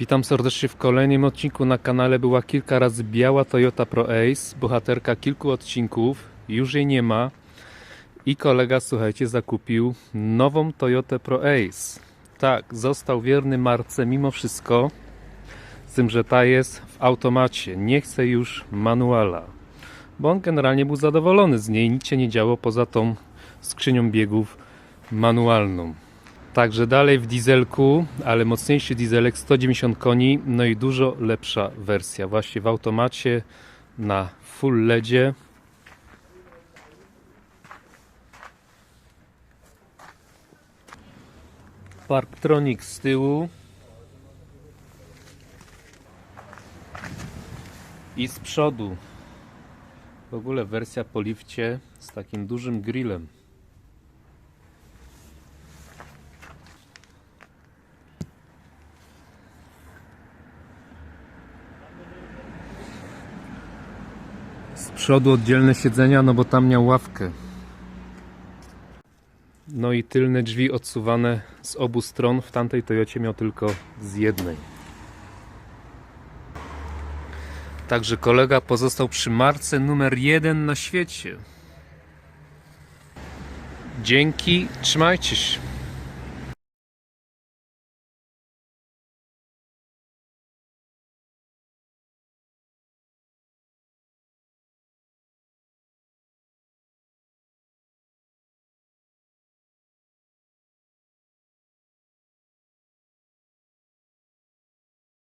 Witam serdecznie w kolejnym odcinku na kanale. Była kilka razy biała Toyota Pro Ace, bohaterka kilku odcinków. Już jej nie ma. I kolega, słuchajcie, zakupił nową Toyotę Pro Ace. Tak, został wierny marce mimo wszystko. Z tym, że ta jest w automacie. Nie chce już manuala. Bo on generalnie był zadowolony z niej. Nic się nie działo poza tą skrzynią biegów manualną. Także dalej w dieselku, ale mocniejszy dieselek 190 koni, no i dużo lepsza wersja. Właśnie w automacie na full LEDzie. Parktronic z tyłu. I z przodu. W ogóle wersja po lifcie z takim dużym grillem. Z przodu oddzielne siedzenia, no bo tam miał ławkę. No i tylne drzwi odsuwane z obu stron. W tamtej Toyocie miał tylko z jednej. Także kolega pozostał przy marce numer jeden na świecie. Dzięki, trzymajcie się.